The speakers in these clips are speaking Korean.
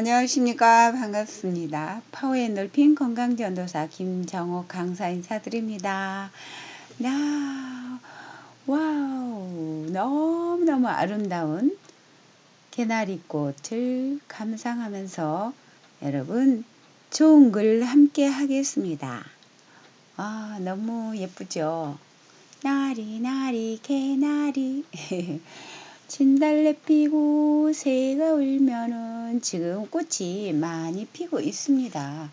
안녕하십니까. 반갑습니다. 파워에 넓힌 건강전도사 김정옥 강사 인사드립니다. 야, 와우, 너무너무 아름다운 개나리꽃을 감상하면서 여러분 좋은 글 함께 하겠습니다. 아, 너무 예쁘죠? 나리, 나리, 개나리. 진달래 피고 새가 울면은 지금 꽃이 많이 피고 있습니다.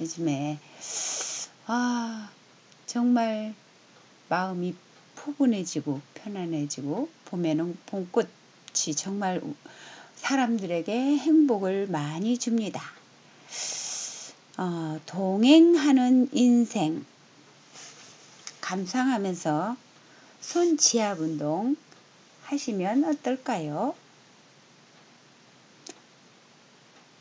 요즘에 아 정말 마음이 포근해지고 편안해지고 봄에는 봄꽃이 정말 사람들에게 행복을 많이 줍니다. 어, 동행하는 인생 감상하면서 손 지압 운동 하시면 어떨까요?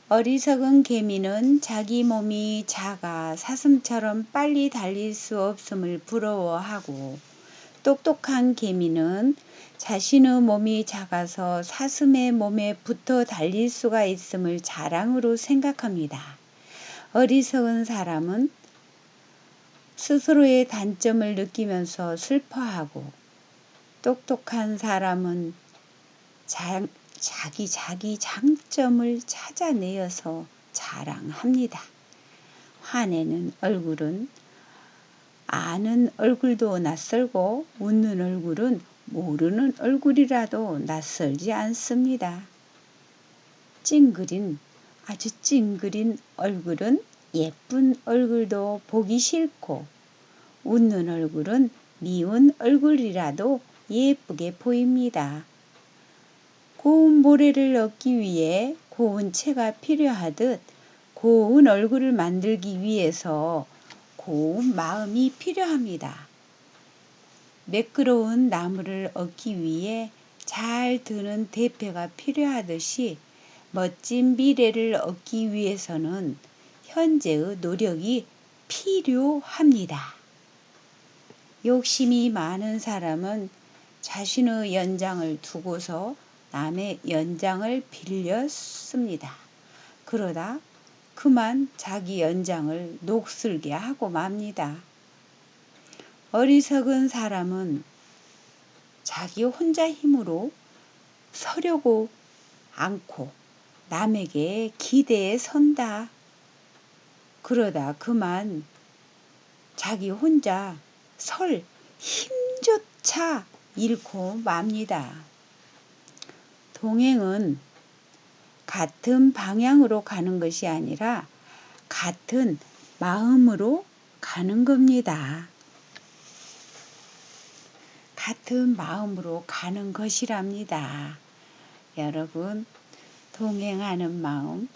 어리석은 개미는 자기 몸이 작아 사슴처럼 빨리 달릴 수 없음을 부러워하고 똑똑한 개미는 자신의 몸이 작아서 사슴의 몸에 붙어 달릴 수가 있음을 자랑으로 생각합니다. 어리석은 사람은 스스로의 단점을 느끼면서 슬퍼하고 똑똑한 사람은 자, 자기 자기 장점을 찾아내어서 자랑합니다. 화내는 얼굴은 아는 얼굴도 낯설고 웃는 얼굴은 모르는 얼굴이라도 낯설지 않습니다. 찡그린 아주 찡그린 얼굴은 예쁜 얼굴도 보기 싫고 웃는 얼굴은 미운 얼굴이라도 예쁘게 보입니다. 고운 모래를 얻기 위해 고운 채가 필요하듯 고운 얼굴을 만들기 위해서 고운 마음이 필요합니다. 매끄러운 나무를 얻기 위해 잘 드는 대패가 필요하듯이 멋진 미래를 얻기 위해서는 현재의 노력이 필요합니다. 욕심이 많은 사람은 자신의 연장을 두고서 남의 연장을 빌려 씁니다. 그러다 그만 자기 연장을 녹슬게 하고 맙니다. 어리석은 사람은 자기 혼자 힘으로 서려고 않고 남에게 기대에 선다. 그러다 그만 자기 혼자 설 힘조차 잃고 맙니다. 동행은 같은 방향으로 가는 것이 아니라 같은 마음으로 가는 겁니다. 같은 마음으로 가는 것이랍니다. 여러분, 동행하는 마음,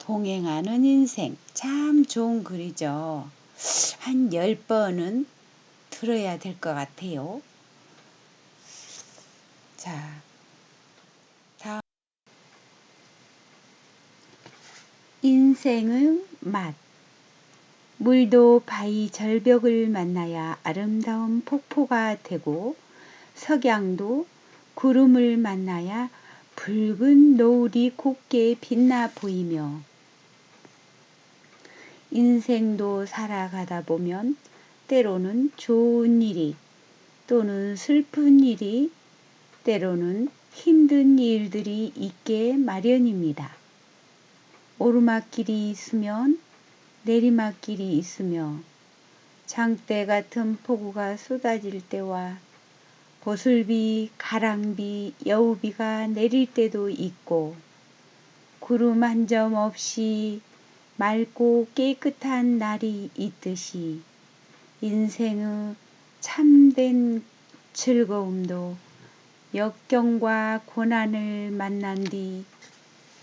동행하는 인생, 참 좋은 글이죠. 한 10번은 들어야 될 것 같아요. 자, 다음. 인생의 맛. 물도 바위 절벽을 만나야 아름다운 폭포가 되고 석양도 구름을 만나야 붉은 노을이 곱게 빛나 보이며 인생도 살아가다 보면 때로는 좋은 일이 또는 슬픈 일이 때로는 힘든 일들이 있게 마련입니다. 오르막길이 있으면 내리막길이 있으며 장대 같은 폭우가 쏟아질 때와 보슬비, 가랑비, 여우비가 내릴 때도 있고 구름 한 점 없이 맑고 깨끗한 날이 있듯이 인생의 참된 즐거움도 역경과 고난을 만난 뒤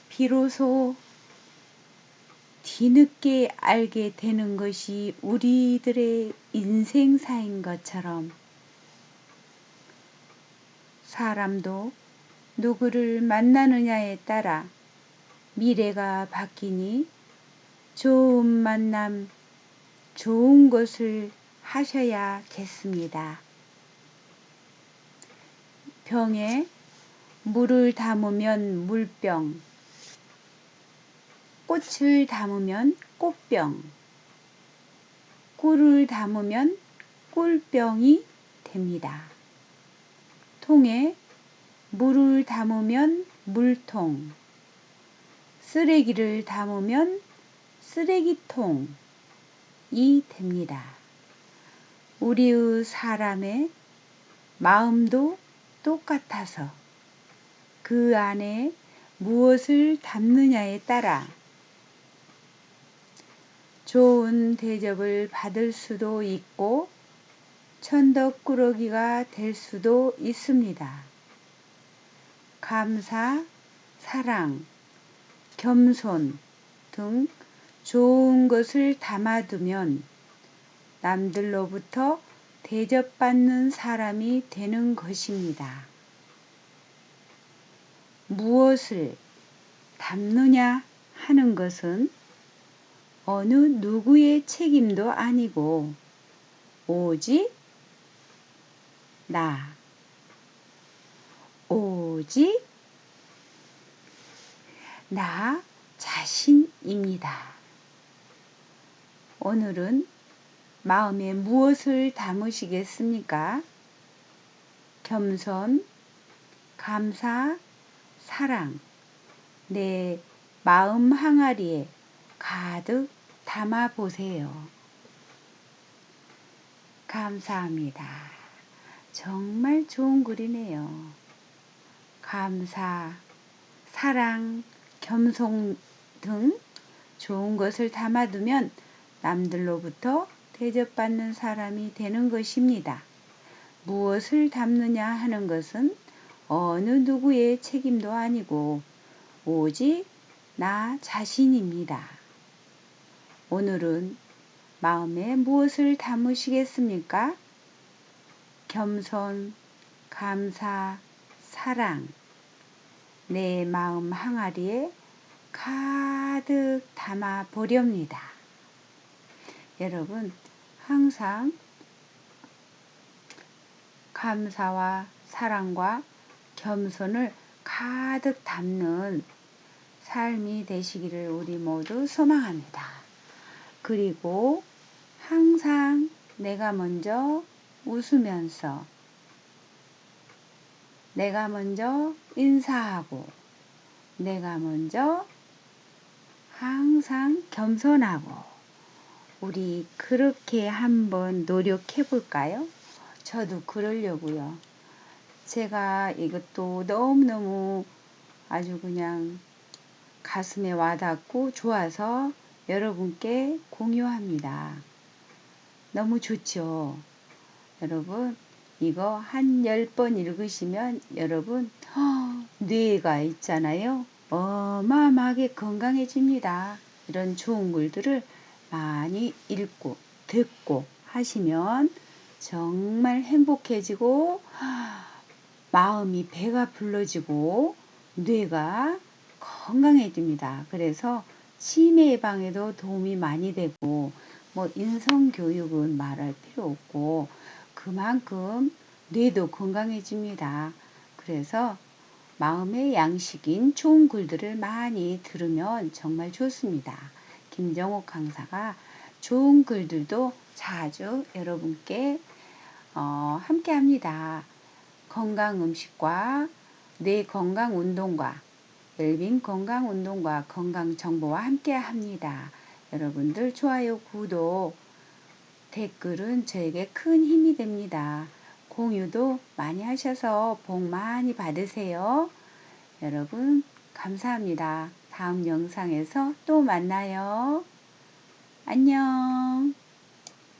비로소 뒤늦게 알게 되는 것이 우리들의 인생사인 것처럼 사람도 누구를 만나느냐에 따라 미래가 바뀌니 좋은 만남, 좋은 것을 하셔야겠습니다. 병에 물을 담으면 물병, 꽃을 담으면 꽃병, 꿀을 담으면 꿀병이 됩니다. 통에 물을 담으면 물통, 쓰레기를 담으면 쓰레기통이 됩니다. 우리의 사람의 마음도 똑같아서 그 안에 무엇을 담느냐에 따라 좋은 대접을 받을 수도 있고 천덕꾸러기가 될 수도 있습니다. 감사, 사랑, 겸손 등 좋은 것을 담아두면 남들로부터 대접받는 사람이 되는 것입니다. 무엇을 담느냐 하는 것은 어느 누구의 책임도 아니고 오직 나, 오직 나 자신입니다. 오늘은 마음에 무엇을 담으시겠습니까? 겸손, 감사, 사랑, 내 마음 항아리에 가득 담아 보세요. 감사합니다. 정말 좋은 글이네요. 감사, 사랑, 겸손 등 좋은 것을 담아두면 남들로부터 대접받는 사람이 되는 것입니다. 무엇을 담느냐 하는 것은 어느 누구의 책임도 아니고 오직 나 자신입니다. 오늘은 마음에 무엇을 담으시겠습니까? 겸손, 감사, 사랑, 내 마음 항아리에 가득 담아 보렵니다. 여러분, 항상 감사와 사랑과 겸손을 가득 담는 삶이 되시기를 우리 모두 소망합니다. 그리고 항상 내가 먼저 웃으면서 내가 먼저 인사하고 내가 먼저 항상 겸손하고 우리 그렇게 한번 노력해 볼까요? 저도 그러려고요. 제가 이것도 너무너무 아주 그냥 가슴에 와닿고 좋아서 여러분께 공유합니다. 너무 좋죠? 여러분, 이거 한 열 번 읽으시면 여러분, 허, 뇌가 있잖아요. 어마어마하게 건강해집니다. 이런 좋은 글들을 많이 읽고 듣고 하시면 정말 행복해지고 마음이 배가 불러지고 뇌가 건강해집니다. 그래서 치매 예방에도 도움이 많이 되고 뭐 인성 교육은 말할 필요 없고 그만큼 뇌도 건강해집니다. 그래서 마음의 양식인 좋은 글들을 많이 들으면 정말 좋습니다. 김정옥 강사가 좋은 글들도 자주 여러분께 어, 함께 합니다. 건강 음식과 뇌 건강 운동과 웰빙 건강 운동과 건강 정보와 함께 합니다. 여러분들 좋아요, 구독, 댓글은 저에게 큰 힘이 됩니다. 공유도 많이 하셔서 복 많이 받으세요. 여러분, 감사합니다. 다음 영상에서 또 만나요. 안녕.